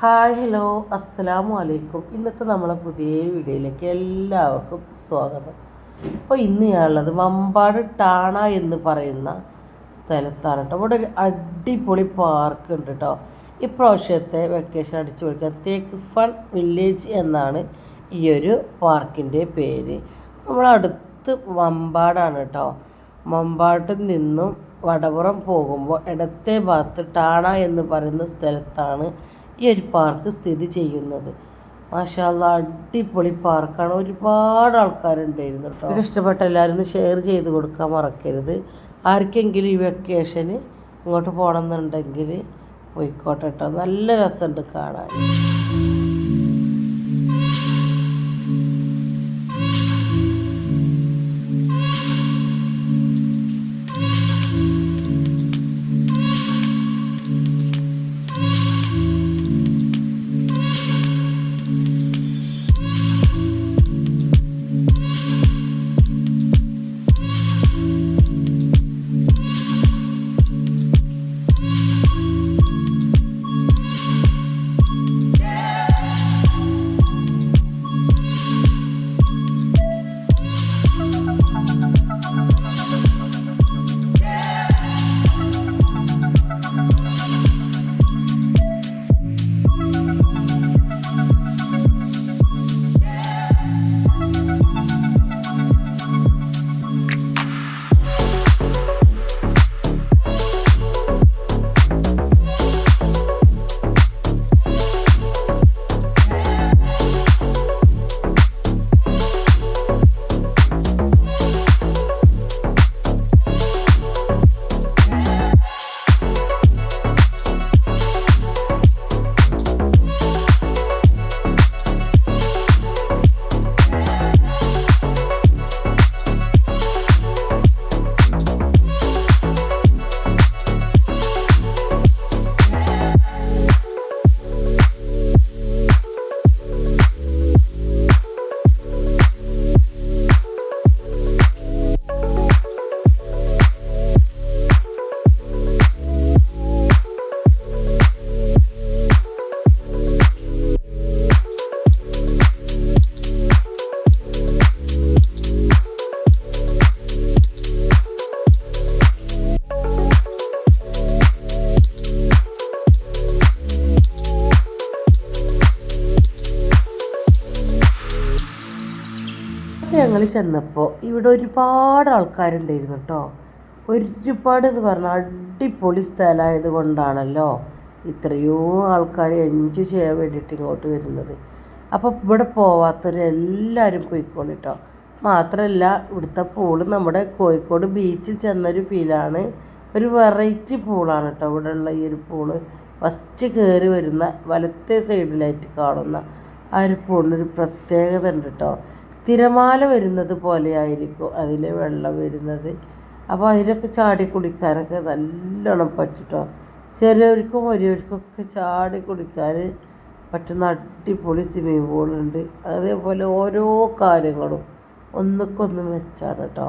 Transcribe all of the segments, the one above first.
Hi hello അസ്സലാമു അലൈക്കും. ഇന്നത്തെ നമ്മളെ പുതിയ വീഡിയോയിലേക്ക് എല്ലാവർക്കും സ്വാഗതം. അപ്പോൾ ഇന്ന് ഞാനുള്ളത് വമ്പാട് ടാണ എന്ന് പറയുന്ന സ്ഥലത്താണ് കേട്ടോ. ഇവിടെ ഒരു അടിപൊളി പാർക്ക് ഉണ്ട് കേട്ടോ. ഇപ്രാവശ്യത്തെ വെക്കേഷൻ അടിച്ചു പൊളിക്കാൻ തേക്ക് ഫൺ വില്ലേജ് എന്നാണ് ഈ ഒരു പാർക്കിന്റെ പേര്. നമ്മളടുത്ത് മമ്പാടാണ് കേട്ടോ. മമ്പാട്ടിൽ നിന്നും വടപുറം പോകുമ്പോൾ ഇടത്തെ ഭാഗത്ത് ടാണ എന്ന് പറയുന്ന സ്ഥലത്താണ് ഈ ഒരു പാർക്ക് സ്ഥിതി ചെയ്യുന്നത്. മാഷാല്ല അടിപൊളി പാർക്കാണ് ഒരുപാട് ആൾക്കാരുണ്ടായിരുന്നു കേട്ടോ ഇഷ്ടപ്പെട്ട എല്ലാവരും ഷെയർ ചെയ്ത് കൊടുക്കാൻ മറക്കരുത്. ആർക്കെങ്കിലും ഈ വെക്കേഷന് ഇങ്ങോട്ട് പോകണമെന്നുണ്ടെങ്കിൽ പോയിക്കോട്ടെ കേട്ടോ നല്ല രസമുണ്ട് കാണാൻ. ഞങ്ങൾ ചെന്നപ്പോൾ ഇവിടെ ഒരുപാട് ആൾക്കാരുണ്ടായിരുന്നു കേട്ടോ ഒരുപാട് എന്ന് പറഞ്ഞാൽ അടിപൊളി സ്ഥലമായത് കൊണ്ടാണല്ലോ ഇത്രയോ ആൾക്കാർ എൻജോയ് ചെയ്യാൻ വേണ്ടിയിട്ട് ഇങ്ങോട്ട് വരുന്നത്. അപ്പോൾ ഇവിടെ പോവാത്തവരെല്ലാവരും പോയിക്കോളും കേട്ടോ മാത്രമല്ല ഇവിടുത്തെ പൂൾ നമ്മുടെ കോഴിക്കോട് ബീച്ചിൽ ചെന്നൊരു ഫീലാണ്. ഒരു വെറൈറ്റി പൂളാണ് കേട്ടോ ഉള്ള ഈ ഒരു പൂൾ. ഫസ്റ്റ് കയറി വരുന്ന വലത്തെ സൈഡിലായിട്ട് കാണുന്ന ആ ഒരു പൂളിനൊരു പ്രത്യേകത ഉണ്ട് കേട്ടോ തിരമാല വരുന്നത് പോലെയായിരിക്കും അതിൽ വെള്ളം വരുന്നത്. അപ്പോൾ അതിലൊക്കെ ചാടി കുടിക്കാനൊക്കെ നല്ലോണം പറ്റിട്ടോ. ചെറിയവർക്കും വലിയവർക്കൊക്കെ ചാടി കുടിക്കാൻ പറ്റുന്ന അടിപൊളി സ്വിമ്മിങ് പൂളുണ്ട് അതേപോലെ ഓരോ കാര്യങ്ങളും ഒന്നുക്കൊന്ന് മെച്ചാണ് കേട്ടോ.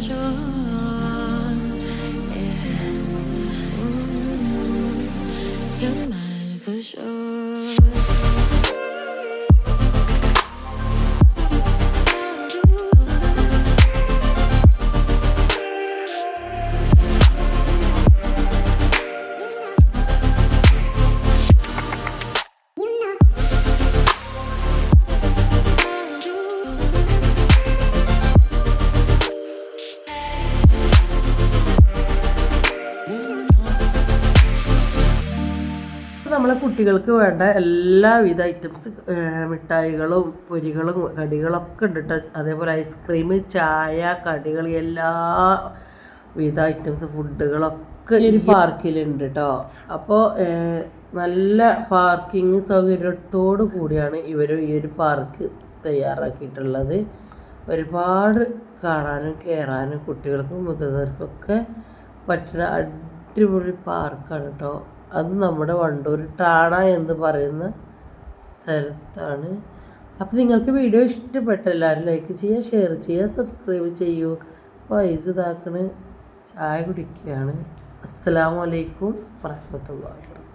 treasure നമ്മളെ കുട്ടികൾക്ക് വേണ്ട എല്ലാവിധ ഐറ്റംസ് മിഠായികളും പൊരികളും കടികളൊക്കെ ഉണ്ട് അതേപോലെ ഐസ്ക്രീം ചായ കടികൾ എല്ലാ വിധ ഐറ്റംസ് ഫുഡുകളൊക്കെ ഈ പാർക്കിലുണ്ട് കേട്ടോ അപ്പോൾ നല്ല പാർക്കിംഗ് സൗകര്യത്തോടു കൂടിയാണ് ഇവർ ഈ ഒരു പാർക്ക് തയ്യാറാക്കിയിട്ടുള്ളത്. ഒരുപാട് കാണാനും കയറാനും കുട്ടികൾക്കും മുതിർന്നവർക്കൊക്കെ പറ്റുന്ന അടിപൊളി പാർക്കാണ് കേട്ടോ അത് നമ്മുടെ വണ്ടൂർ ടാണ എന്ന് പറയുന്ന സ്ഥലത്താണ്. അപ്പോൾ നിങ്ങൾക്ക് വീഡിയോ ഇഷ്ടപ്പെട്ട എല്ലാവരും ലൈക്ക് ചെയ്യുക ഷെയർ ചെയ്യുക സബ്സ്ക്രൈബ് ചെയ്യൂ. വൈസ് ഇതാക്കണ് ചായ കുടിക്കുകയാണ്. അലൈക്കും വറഹ്മത്തുള്ളാഹി വാബറകാതുഹു